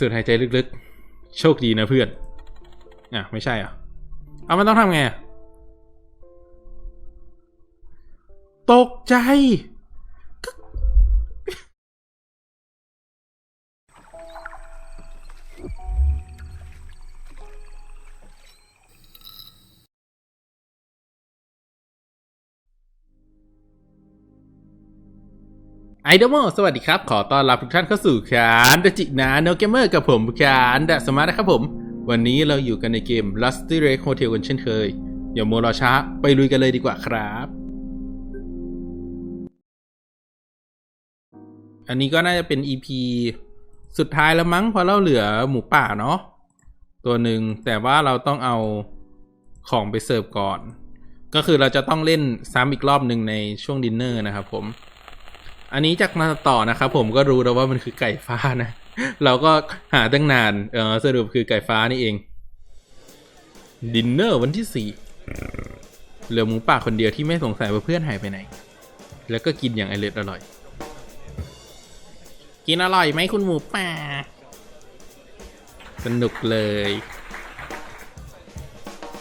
สูดหายใจลึกๆ โชคดีนะเพื่อน อะ ไม่ใช่อะ เอามันต้องทำไง ตกใจ ไอเดมสวัสดีครับ ขอต้อนรับทุกท่านเข้าสู่คานดจินาโนเกมเมอร์กับผมคานดสมาร์ทนะครับผม วันนี้เราอยู่กันในเกม Rusty Lake Hotel กันเช่นเคย อย่าโมรอช้า ไปลุยกันเลยดีกว่าครับ อันนี้ก็น่าจะเป็น EP สุดท้ายแล้วมั้งเพราะเราเหลือหมูป่าเนาะตัวหนึ่งแต่ว่าเราต้องเอาของไปเสิร์ฟก่อน ก็คือเราจะต้องเล่นซ้ำอีกรอบหนึ่งในช่วงดินเนอร์นะครับผม อันนี้จากมาต่อนะครับผมก็รู้แล้วว่ามันคือไก่ฟ้านะ เราก็หาตั้งนาน เออสรุปคือไก่ฟ้านี่เอง ดินเนอร์วันที่สี่เหลือหมูป่าคนเดียวที่ไม่สงสัยว่าเพื่อนหายไปไหน แล้วก็กินอย่างอร่อยอร่อย กินอร่อยไหมคุณหมูป่า สนุกเลย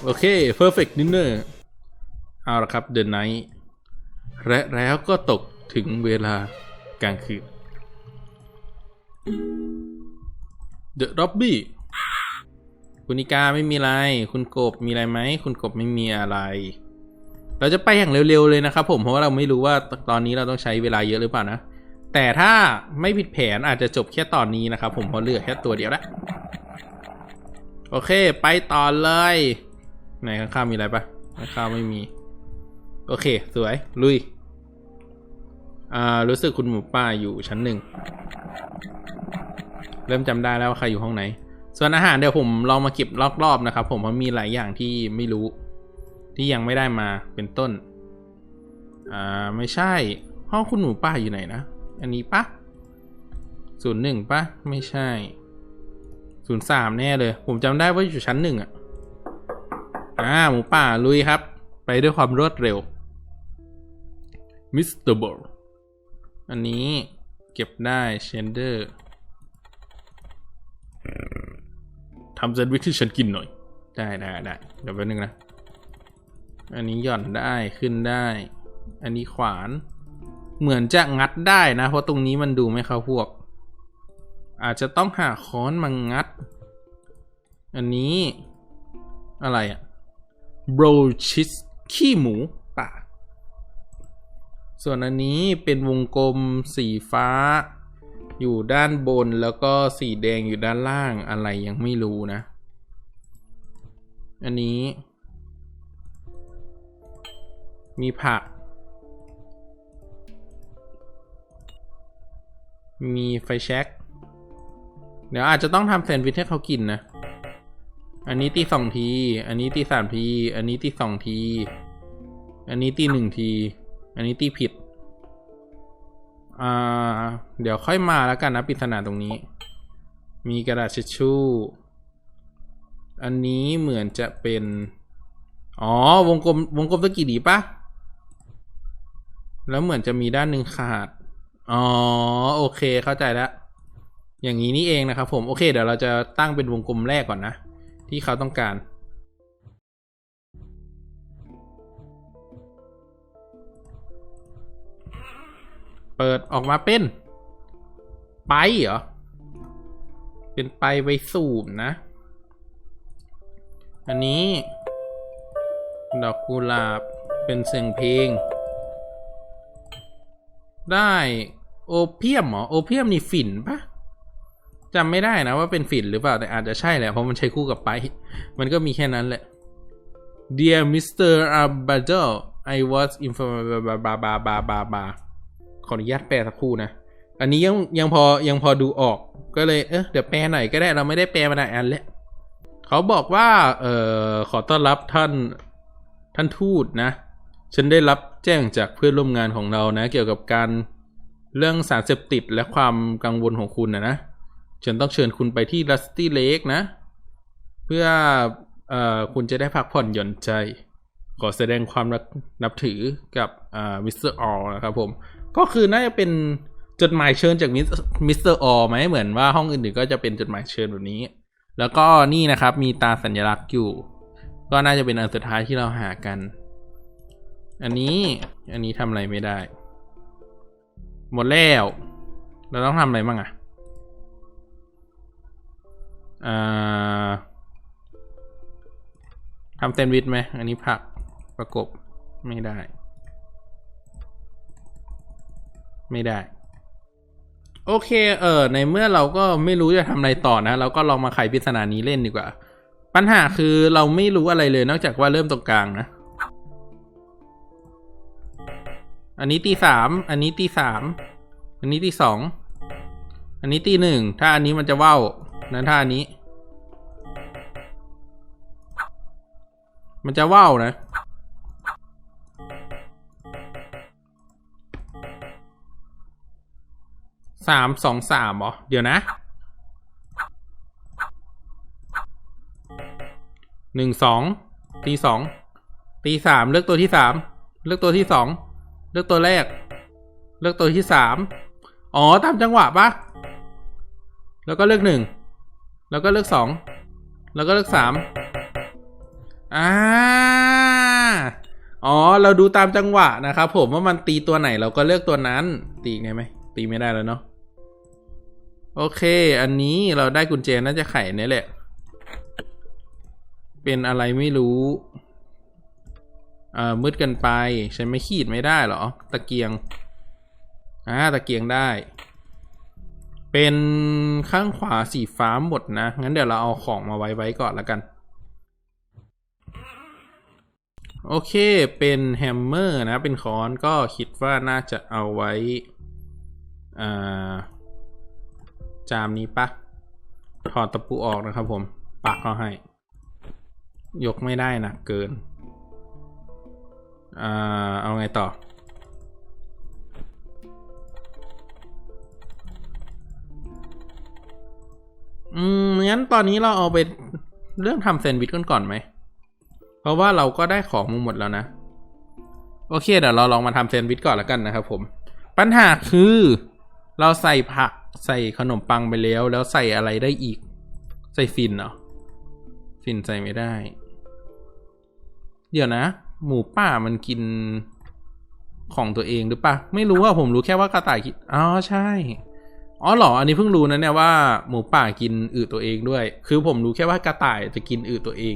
โอเค perfect dinner เอาละครับ the night และแล้วก็ตก ถึงเวลากลางคืน The Robby คุณนิกาไม่มีอะไร คุณกบมีอะไรไหม คุณกบไม่มีอะไร เราจะไปอย่างเร็วๆเลยนะครับผม เพราะว่าเราไม่รู้ว่าตอนนี้เราต้องใช้เวลาเยอะหรือเปล่านะ แต่ถ้าไม่ผิดแผนอาจจะจบแค่ตอนนี้นะครับผมเพราะเหลือแค่ตัวเดียวละโอเค ไปต่อเลย ไหนข้างๆมีอะไรปะข้างๆไม่มี โอเค สวย ลุย อ่ารู้สึกคุณหมูป่าอยู่ชั้นหนึ่ง เริ่มจำได้แล้วว่าใครอยู่ห้องไหน ส่วนอาหารเดี๋ยวผมลองมาเก็บรอบๆนะครับ ผมเพราะมีหลายอย่างที่ไม่รู้ ที่ยังไม่ได้มาเป็นต้น อ่าไม่ใช่ ห้องคุณหมูป่าอยู่ไหนนะ อันนี้ปะศูนย์หนึ่งปะไม่ใช่ศูนย์สามแน่เลย ผมจำได้ว่าอยู่ชั้นหนึ่งอะอ่าหมูป่าลุยครับ ไปด้วยความรวดเร็วมิสเตอร์บอล อันนี้เก็บได้เชนเดอร์ทำแซนด์วิชที่ฉันกินหน่อย ได้ได้ได้เดี๋ยวแป๊บนึงนะ อันนี้หย่อนได้ขึ้นได้ อันนี้ขวาน เหมือนจะงัดได้นะ เพราะตรงนี้มันดูไม่เข้าพวก อาจจะต้องหาค้อนมางัด อันนี้อะไรอะโบรชิสขี้หมู ส่วนอันนี้เป็นวงกลมสีฟ้า อยู่ด้านบนแล้วก็สีแดงอยู่ด้านล่างอะไรยังไม่รู้นะ อันนี้ มีผัก มีไฟแช็กเดี๋ยวอาจจะต้องทำแซนด์วิชให้เขากินนะ อันนี้ตีสองที อันนี้ตีสามที อันนี้ตีสองที อันนี้ตีหนึ่งที อันนี้ตีผิด อ่า เดี๋ยวค่อยมาแล้วกันนะปริศนาตรงนี้ มีกระดาษช็ดชู่ อันนี้เหมือนจะเป็น อ๋อ วงกลม วงกลมตะกี้ดีปะแล้วเหมือนจะมีด้านหนึ่งขาด อ๋อ โอเค เข้าใจแล้ว อย่างนี้นี่เองนะครับผม โอเค เดี๋ยวเราจะตั้งเป็นวงกลมแรกก่อนนะ ที่เขาต้องการ เปิดออกมาเป็น ไปเหรอ เป็นไปไว้สูบนะ อันนี้ ดอกกุหลาบเป็นเสียงเพลง ได้โอเพียมเหรอ โอเพียมนี่ฝิ่นปะจำไม่ได้นะว่าเป็นฝิ่นหรือเปล่า แต่อาจจะใช่แหละ เพราะมันใช้คู่กับไป มันก็มีแค่นั้นแหละ Dear Mr. Arbador I was informed บาบาบาบาบาบา ขออนุญาตแปลสักครู่นะ อันนี้ยังยังพอยังพอดูออกก็เลยเออเดี๋ยวแปลหน่อยก็ได้เราไม่ได้แปลมานานอันแล้วเขาบอกว่าเออขอต้อนรับท่านท่านทูตนะ ฉันได้รับแจ้งจากเพื่อนร่วมงานของเรานะ เกี่ยวกับการเรื่องสารเสพติดและความกังวลของคุณนะนะฉันต้องเชิญคุณไปที่รัสตี้เลกนะ เพื่ออคุณจะได้พักผ่อนหย่อนใจ ขอแสดงความรักนับถือกับมิสเตอร์ออลนะครับผม ก็คือน่าจะเป็นจดหมายเชิญจากมิสเตอร์ออไหมเหมือนว่าห้องอื่นๆก็จะเป็นจดหมายเชิญแบบนี้ แล้วก็นี่นะครับ มีตาสัญลักษณ์อยู่ ก็น่าจะเป็นอันสุดท้ายที่เราหากัน อันนี้ อันนี้ทำอะไรไม่ได้ หมดแล้ว เราต้องทำอะไรบ้างอะอ่าทำแซนด์วิชไหม อันนี้ผักประกบไม่ได้ ไม่ได้ โอเค เออ ในเมื่อเราก็ไม่รู้จะทำอะไรต่อนะ เราก็ลองมาไขปริศนานี้เล่นดีกว่า ปัญหาคือเราไม่รู้อะไรเลยนอกจากว่าเริ่มตรงกลางนะ อันนี้ตีสาม อันนี้ตีสาม อันนี้ตีสอง อันนี้ตีหนึ่ง ถ้าอันนี้มันจะว่าวนั้นถ้าอันนี้ มันจะว่าวนะ สามสองสามเหรอ เดี๋ยวนะหนึ่งสองตีสองตีสามเลือกตัวที่สามเลือกตัวที่สองเลือกตัวแรก เลือกตัวที่สามอ๋อตามจังหวะปะแล้วก็เลือกหนึ่งแล้วก็เลือกสองแล้วก็เลือกสามอ่าอ๋อ เราดูตามจังหวะนะครับผมว่ามันตีตัวไหนเราก็เลือกตัวนั้น ตีไงไหมตีไม่ได้แล้วเนาะ โอเค อันนี้เราได้กุญแจน่าจะไขนี่แหละ เป็นอะไรไม่รู้เอ่อมืดกันไปใช้ไม่ขีดไม่ได้หรอ ตะเกียงอ่าตะเกียงได้ เป็นข้างขวาสีฟ้าหมดนะ งั้นเดี๋ยวเราเอาของมาไว้ไว้ก่อนแล้วกัน โอเค เป็นแฮมเมอร์นะ เป็นค้อนก็คิดว่าน่าจะเอาไว้ อ่า จามนี้ปะถอดตะปูออกนะครับผมปักเขาให้ ยกไม่ได้นักเกินอ่าเอาไงต่อ อืมงั้นตอนนี้เราเอาไปเรื่องทำแซนด์วิชกันก่อนไหม เพราะว่าเราก็ได้ของมาหมดแล้วนะ โอเคเดี๋ยวเราลองมาทำแซนด์วิชก่อนแล้วกันนะครับผม ปัญหาคือเราใส่ผัก ใส่ขนมปังไปแล้ว แล้วใส่อะไรได้อีก ใส่ฟินเหรอ ฟินใส่ไม่ได้ เดี๋ยวนะ หมูป่ามันกินของตัวเองหรือปะไม่รู้ว่าผมรู้แค่ว่ากระต่ายกินอ๋อใช่ อ๋อหรอ อันนี้เพิ่งรู้นะเนี่ยว่าหมูป่ากินอึตัวเองด้วย คือผมรู้แค่ว่ากระต่ายจะกินอึตัวเอง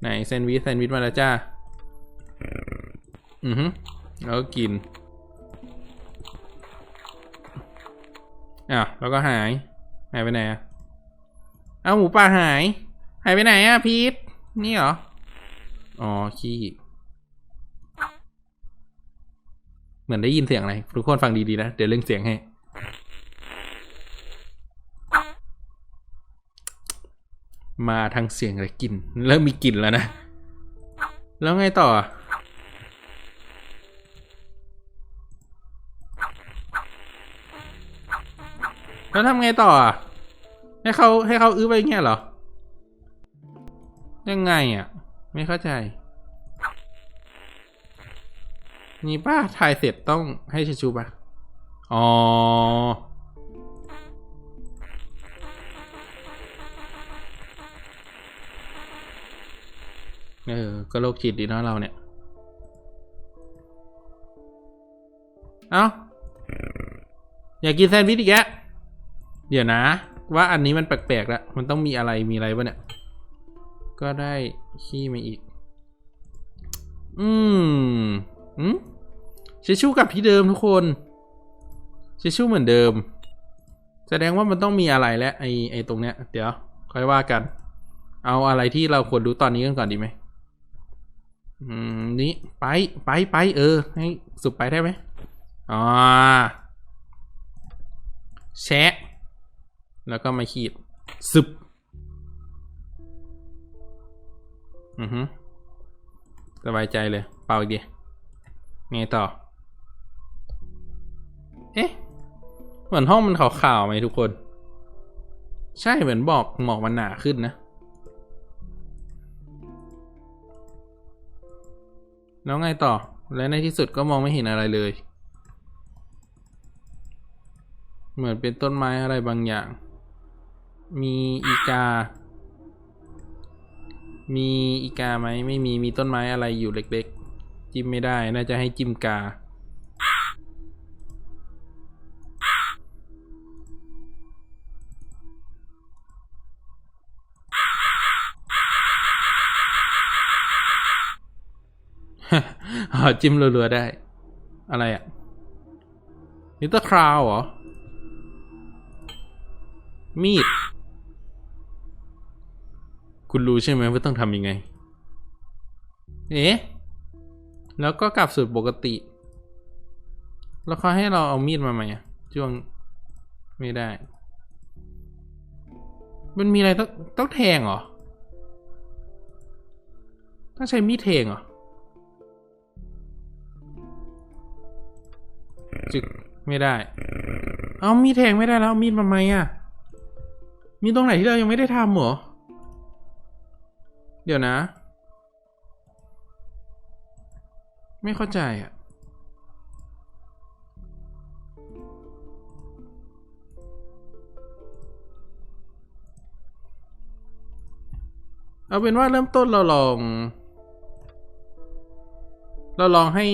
ไหนแซนด์วิชแซนด์วิชมาแล้วจ้า อือฮึแล้วก็กิน อะแล้วก็หายหายไปไหนอะเอาหมูป่าหาย หายไปไหนอะพีทนี่เหรอ อ๋อขี้เหมือนได้ยินเสียงอะไร ทุกคนฟังดีๆนะ เดี๋ยวเรื่งเสียงให้ มาทางเสียงและกลิ่น เริ่มมีกลิ่นแล้วนะ แล้วไงต่อ แล้วทำไงต่อ ให้เขาให้เขาอื้อไปเงี้ยเหรอ ยังไงอะ ไม่เข้าใจ นี่ป้าถ่ายเสร็จต้องให้ชิชูป่ะ อ๋อ เออ ก็โรคจิตดีเนาะเราเนี่ย เอา้า อยากกินแซนด์วิชอีกแก เดี๋ยวนะ ว่าอันนี้มันแปลกๆแล้วมันต้องมีอะไรมีอะไรวะเนี่ย ก็ได้ขี้มาอีก อืมอืมชิชูกับที่เดิมทุกคนชิชูเหมือนเดิม แสดงว่ามันต้องมีอะไรแล้วไอไอตรงเนี้ย เดี๋ยว ค่อยว่ากัน เอาอะไรที่เราควรรู้ตอนนี้กันก่อนดีไหมอืมนี้ไปไปไปเออ ให้สุดไปได้ไหมอ๋อแชะ แล้วก็มาขีดซึบอือฮึสบายใจเลย เป่าอีกดีไงต่อ เอ๊ะ เหมือนห้องมันขาวๆไหมทุกคน ใช่เหมือนบอกหมอกมันหนาขึ้นนะ แล้วไงต่อ และในที่สุดก็มองไม่เห็นอะไรเลย เหมือนเป็นต้นไม้อะไรบางอย่าง มีอีกา มีอีกาไหมไม่มีมีต้นไม้อะไรอยู่เล็กๆ จิ้มไม่ได้ น่าจะให้จิ้มกา จิ้มรัวๆได้ อะไรอะนิตคราวเหรอ มีด คุณรู้ใช่ไหมว่าต้องทำยังไง เอ๊ะ แล้วก็กลับสู่ปกติ แล้วเขาให้เราเอามีดมาไหมอะจ้วงไม่ได้ มันมีอะไรต้องต้องแทงเหรอ ต้องใช้มีดแทงเหรอจึกไม่ได้ เอามีดแทงไม่ได้แล้วเอามีดมาไหมอะ มีตรงไหนที่เรายังไม่ได้ทำเหรอ เดี๋ยวนะ ไม่เข้าใจอะ เอาเป็นว่าเริ่มต้นเราลอง เราลองให้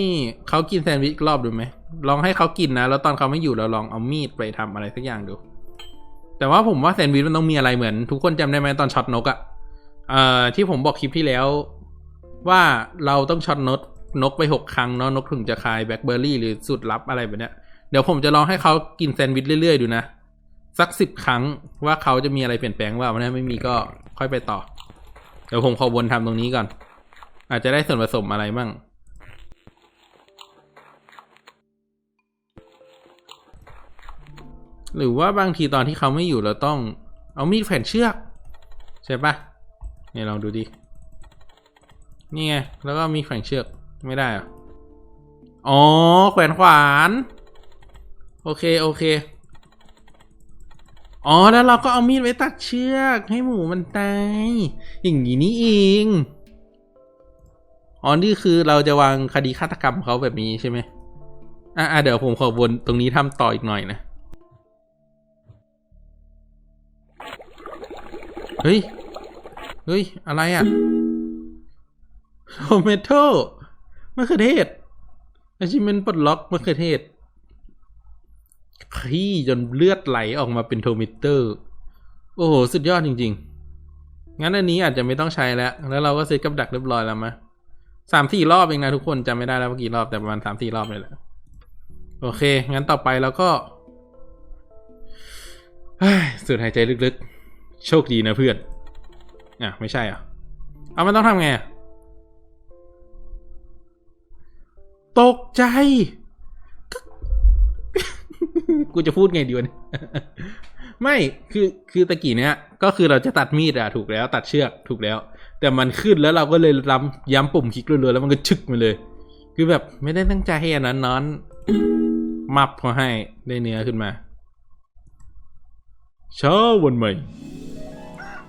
เขากินแซนด์วิชรอบดูไหม ลองให้เขากินนะ แล้วตอนเขาไม่อยู่เราลองเอามีดไปทำอะไรสักอย่างดู แต่ว่าผมว่าแซนด์วิชมันต้องมีอะไรเหมือน ทุกคนจำได้ไหมตอนช็อตนกอะ เอ่อที่ผมบอกคลิปที่แล้ว ว่าเราต้องช็อตนกนกไปหกครั้งเนาะนกถึงจะคายแบล็คเบอร์รี่หรือสูตรลับอะไรแบบเนี้ยเดี๋ยวผมจะลองให้เขากินแซนด์วิชเรื่อยๆ ดูนะ สักสิบครั้งว่าเขาจะมีอะไรเปลี่ยนแปลงว่าถ้ไม่มีก็ค่อยไปต่อ เดี๋ยวผมขอวนทำตรงนี้ก่อน อาจจะได้ส่วนผสมอะไรบ้างหรือว่าบางทีตอนที่เขาไม่อยู่เราต้องเอามีดแขวนเชือก ใช่ปะ เนี่ยลองดูดิ นี่ไง แล้วก็มีแขวนเชือก ไม่ได้เหรออ๋อ แขวนขวาน โอเค โอเค อ๋อ แล้วเราก็เอามีดไว้ตัดเชือกให้หมูมันตาย อย่างนี้นี่เอง อ๋อ นี่คือเราจะวางคดีฆาตกรรมเขาแบบนี้ใช่ไหมอะเดี๋ยวผมขอวนตรงนี้ทำต่ออีกหน่อยนะ เฮ้ย เฮ้ย อะไรอะ่ะโทเมโต้มะเขือเทศอาชิเมนปลดล็อกมะเขือเทศขี้จนเลือดไหลออกมาเป็นโทมิเตอร์ โอ้โห สุดยอดจริง ๆ งั้นอันนี้อาจจะไม่ต้องใช้แล้ว แล้วเราก็เซตกับดักเรียบร้อยแล้วมะสามสี่รอบเองนะทุกคนจำไม่ได้แล้วว่ากี่รอบแต่ประมาณสามสี่รอบเลยแหละ โอเค งั้นต่อไปเราก็สูดหายใจลึกๆ โชคดีนะเพื่อน อะไม่ใช่อะเอามันต้องทำไงตกใจ กูจะพูดไงดีวะเนี่ยไม่คือคือตะกี้เนี้ย ก็คือเราจะตัดมีดอะถูกแล้ว ตัดเชือกถูกแล้ว แต่มันขึ้นแล้วเราก็เลยรำย้ำปุ่มคลิกรัวๆแล้วมันก็ชึกมาเลย คือแบบไม่ได้ตั้งใจให้อันนั้นนอนมับเขาให้ได้เนื้อขึ้นมาเช้าวันใหม่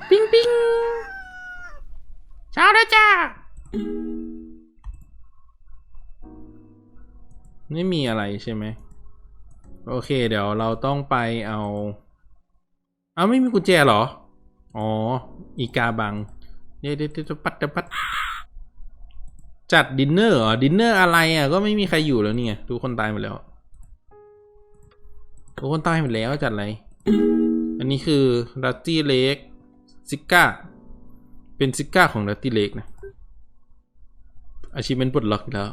ปิ้งปิ้งเช้าแล้วจ้า ไม่มีอะไรใช่ไหม โอเค เดี๋ยวเราต้องไปเอา เอาไม่มีกุญแจเหรอ อ๋อ อีกาบังเดี๋ยวเดี๋ยวปัดเดี๋ยวปัดจัดดินเนอร์เหรอ ดินเนอร์อะไรอะ ก็ไม่มีใครอยู่แล้วเนี่ยทุกคนตายหมดแล้วทุกคนตายหมดแล้วจัดอะไร อันนี้คือรัตตี้เล็ก ซิก้า เป็นซิก้าของรัตตี้เลกนะอาชีพเป็นปลดล็อกอีกแล้ว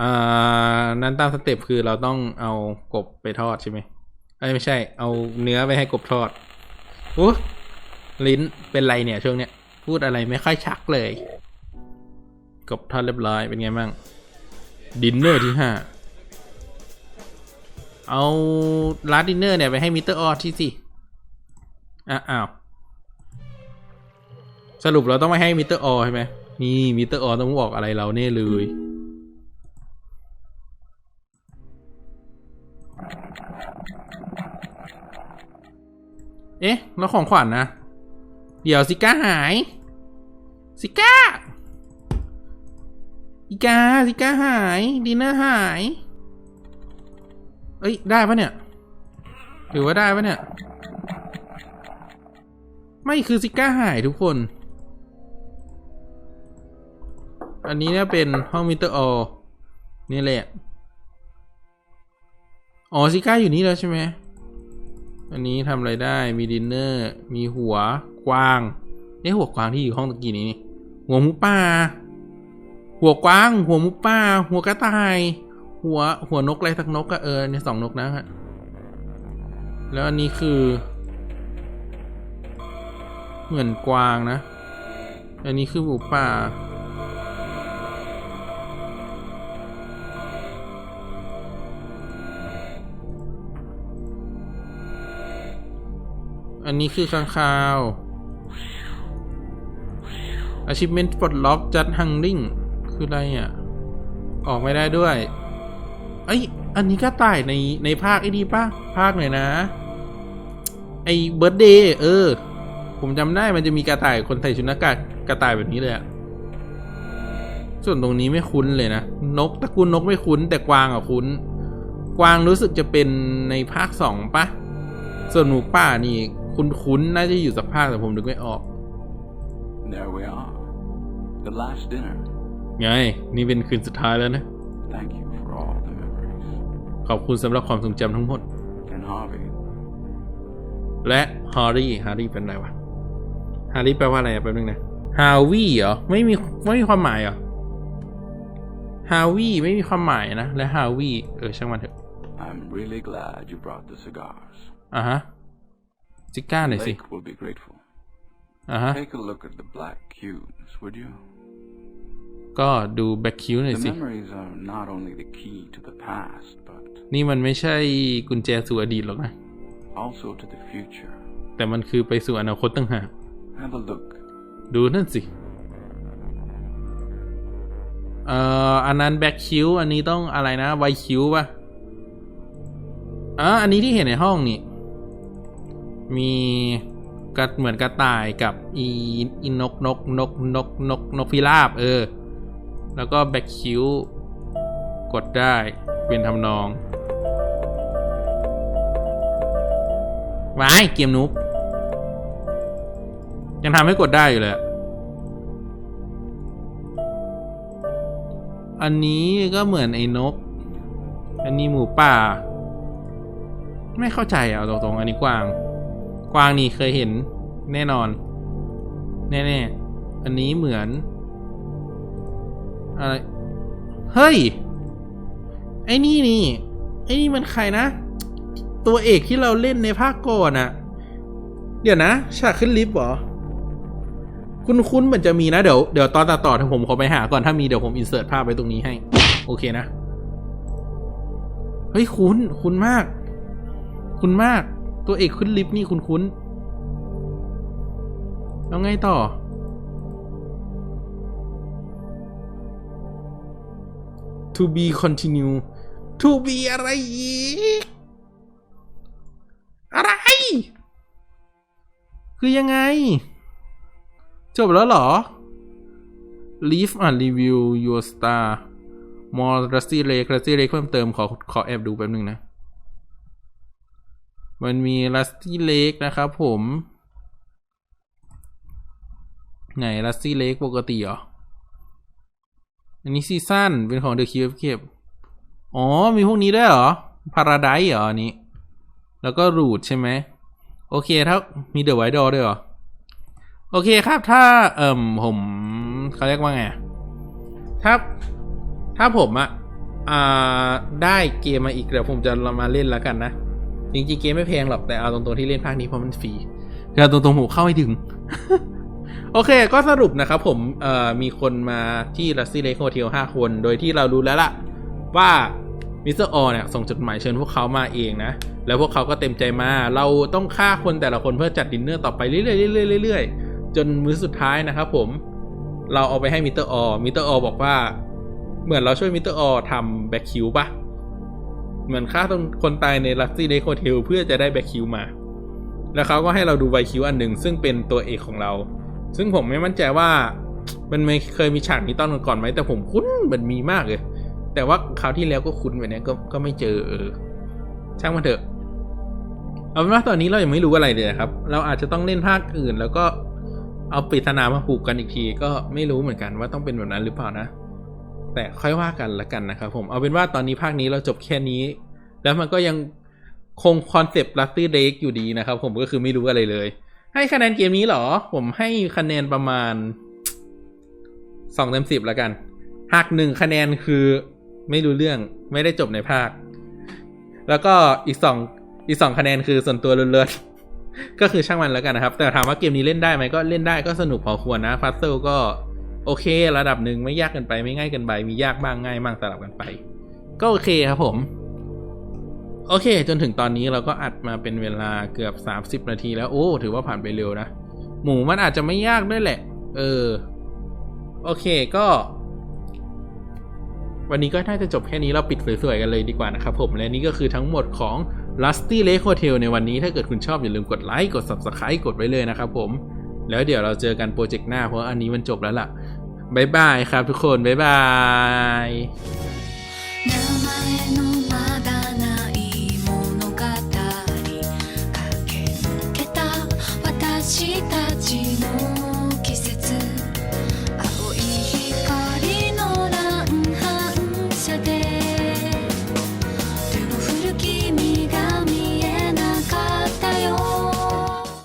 อ่า นั้นตามสเต็ปคือเราต้องเอากบไปทอดใช่ไหมเอ้ไม่ใช่ เอาเนื้อไปให้กบทอดโอ้ลิ้นเป็นไรเนี่ยช่วงเนี้ย พูดอะไรไม่ค่อยชักเลย กบทอดเรียบร้อยเป็นไงบ้าง ดินเนอร์ที่ห้าเอาร้านดินเนอร์เนี่ยไปให้มิสเตอร์ออที่สิอ่อ้าว สรุปเราต้องไปให้มิเตอร์ออใช่ไหมนี่มิเตอร์ออต้องบอกอะไรเราแน่เลยเอ๊ะ แล้วของขวัญนะ เดี๋ยวซิก้าหาย ซิก้าอีกาซิก้าหาย ดินเนอร์หาย เอ้ย ได้ปะเนี่ยถือว่าได้ปะเนี่ย ไม่คือซิก้าหายทุกคน อันนี้เนี่ยเป็นห้องมิเตอร์ออนี่แหละ อ๋อซิก้าอยู่นี่แล้วใช่ไหม อันนี้ทำอะไรได้ มีดินเนอร์ มีหัวกวางเอ๊ะหัวกวางที่อยู่ห้องตะกี้นี้นี่ หัวหมูป่า หัวกวาง หัวหมูป่า หัวกระต่าย หัว หัวนกอะไรสักนกอะเออเนี่ยสองนกนะฮะ แล้วอันนี้คือ เหมือนกวางนะ อันนี้คือหมูป่า อันนี้คือข้างคาว achievement ปลดล็อกจัดฮังลิงคืออะไรอะ ออกไม่ได้ด้วยเอ้ยอันนี้ก็ต่ายในในภาคไอ้ดีป่ะ ภาคไหนนะ ไอ้เบิร์ดเดย์เออ ผมจำได้มันจะมีกระต่ายคนใส่ชุดน้ากากกระต่ายแบบนี้เลยอะส่วนตรงนี้ไม่คุ้นเลยนะ นกตระกูลนกไม่คุ้น แต่กวางอะคุ้น กวางรู้สึกจะเป็นในภาคสองปะ ส่วนหมูป่านี่ คุ้นๆน่าจะอยู่สักภาคแต่ผมนึกไม่ออก There we are. The last dinner. ไง นี่เป็นคืนสุดท้ายแล้วนะ Thank you for all the memories. ขอบคุณสำหรับความทรงจำทั้งหมด And Harvey, และฮาร์รี่ฮาร์รี่เป็นอะไรวะฮาร์รี่แปลว่าอะไรอะแป๊บนึงนะฮาวี่เหรอไม่มีไม่มีความหมายเหรอฮาวี่ไม่มีความหมายนะ และฮาวี่เออช่างมันเถอะ I'm really glad you brought the cigars. อะฮะ จิก้าหน่อยสิ Lake will be grateful. อะฮะ Take a look at the black cubes, would you? ก็ดูแบ็คคิวหน่อย The สิ memories are not only the key to the past, but นี่มันไม่ใช่กุญแจสู่อดีตหรอกนะ also to the future. แต่มันคือไปสู่อนาคตตั้งหาก Have a look. ดูนั่นสิ เอ่อ อันนั้นแบ็คคิว อันนี้ต้องอะไรนะไวคิวป่ะอะอันนี้ที่เห็นในห้องนี่ มีกระเหมือนกระต่ายกับอีอีนกนกนกนกนกนกพิราบเออ แล้วก็แบ็คคิวกดได้เป็นทำนองวายเกมนุกยังทำให้กดได้อยู่เลย อันนี้ก็เหมือนไอ้นก อันนี้หมูป่า ไม่เข้าใจอะเอาตรงๆอันนี้กว้าง กวางนี่เคยเห็นแน่นอน แน่ๆ อันนี้เหมือน อะไร เฮ้ย ไอ้นี่นี่ ไอ้นี่มันใครนะ ตัวเอกที่เราเล่นในภาคก่อนอะเดี๋ยวนะ ฉากขึ้นลิฟต์เหรอ คุณคุ้นๆเหมือนจะมีนะ เดี๋ยวเดี๋ยวตอนตัดต่อถ้าผมขอไปหาก่อนถ้ามีเดี๋ยวผมอินเสิร์ตภาพไว้ตรงนี้ให้ โอเคนะ เฮ้ย คุ้น คุ้นมาก คุ้นมาก ตัวเอกขึ้นลิฟต์นี่คุ้นคุ้นๆแล้วไงต่อ to be continue to be อะไรอีก อะไร คือยังไง จบแล้วเหรอ leave a review your star more rusty lake rusty lake เพิ่มเติมขอขอแอบดูแป๊บนึงนะ มันมี rusty lake นะครับผม ไหน rusty lake ปกติเหรอ อันนี้ซีซั่นเป็นของ The Cube Cave อ๋อ มีพวกนี้ด้วยเหรอ paradis เหรออันนี้ แล้วก็รูทใช่ไหม โอเคถ้ามีเดอะไวดอด้วยเหรอ โอเคครับถ้าเอ่มผมเขาเรียกว่าไง ถ้า ถ้าผมอะอ่า ได้เกมมาอีกเดี๋ยวผมจะมาเล่นแล้วกันนะ จริงๆเกมไม่แพงหรอกแต่เอาตรงๆที่เล่นภาคนี้เพราะมันฟรีคือเอาตรงๆผมเข้าไม่ถึง โอเค ก็สรุปนะครับผมเอ่อมีคนมาที่ลัสซี่เลคโคเทลห้าคน โดยที่เรารู้แล้วล่ะ ว่ามิสเตอร์ออเนี่ยส่งจดหมายเชิญพวกเขามาเองนะ แล้วพวกเขาก็เต็มใจมา เราต้องฆ่าคนแต่ละคนเพื่อจัดดินเนอร์ต่อไปเรื่อยๆเรื่อยๆจนมื้อสุดท้ายนะครับผม เราเอาไปให้มิสเตอร์ออมิสเตอร์ออบอกว่า เหมือนเราช่วยมิสเตอร์ออทำแบ็คคิวปะ เหมือนฆ่าคนตายในลัสซี่เลโคเทลเพื่อจะได้แบ็คคิวมา แล้วเขาก็ให้เราดูไวคิวอันหนึ่งซึ่งเป็นตัวเอกของเรา ซึ่งผมไม่มั่นใจว่ามันไม่เคยมีฉากนี้ตอนก่อนไหมแต่ผมคุ้นมันมีมากเลย แต่ว่าคราวที่แล้วก็คุ้นแบบนี้ก็ก็ไม่เจอเออ ช่างมันเถอะ เอาเป็นว่าตอนนี้เรายังไม่รู้อะไรเลยครับ เราอาจจะต้องเล่นภาคอื่น แล้วก็เอาปริศนามาผูกกันอีกที ก็ไม่รู้เหมือนกันว่าต้องเป็นแบบนั้นหรือเปล่านะ แต่ค่อยว่ากันละกันนะครับผมเอาเป็นว่าตอนนี้ภาคนี้เราจบแค่นี้ แล้วมันก็ยังคงคอนเซปต์ลัตตี้เ e กอยู่ดีนะครับผมก็คือไม่รู้อะไรเลย ให้คะแนนเกมนี้เหรอ ผมให้คะแนนประมาณสองเต็มสิบล้วกันหักหนึ่งคะแนนคือไม่รู้เรื่องไม่ได้จบในภาค แล้วก็อีกสองอีกสองคะแนนคือส่วนตัวเลือนๆก็คือช่างมันแล้วกันนะครับ แต่ถามว่าเกมนี้เล่นได้ไหมก็เล่นได้ก็สนุกพอควรนะฟัซเซิลก็ โอเค ระดับหนึ่งไม่ยากเกินไปไม่ง่ายเกินไป มียากบ้างง่ายบ้างสลับกันไป ก็โอเคครับผม โอเค จนถึงตอนนี้เราก็อัดมาเป็นเวลาเกือบ 30 นาทีแล้วโอ้ถือว่าผ่านไปเร็วนะ หมูมันอาจจะไม่ยากด้วยแหละ เออ โอเคก็ วันนี้ก็น่าจะจบแค่นี้เราปิดสวยๆกันเลยดีกว่านะครับผมและนี่ก็คือทั้งหมดของ Rusty Lake Hotel ในวันนี้ถ้าเกิดคุณชอบอย่าลืมกดไลค์กด Subscribe กดไว้เลยนะครับผมแล้วเดี๋ยวเราเจอกันโปรเจกต์หน้าเพราะอันนี้มันจบแล้วล่ะ บายบายครับทุกคน บ๊ายบาย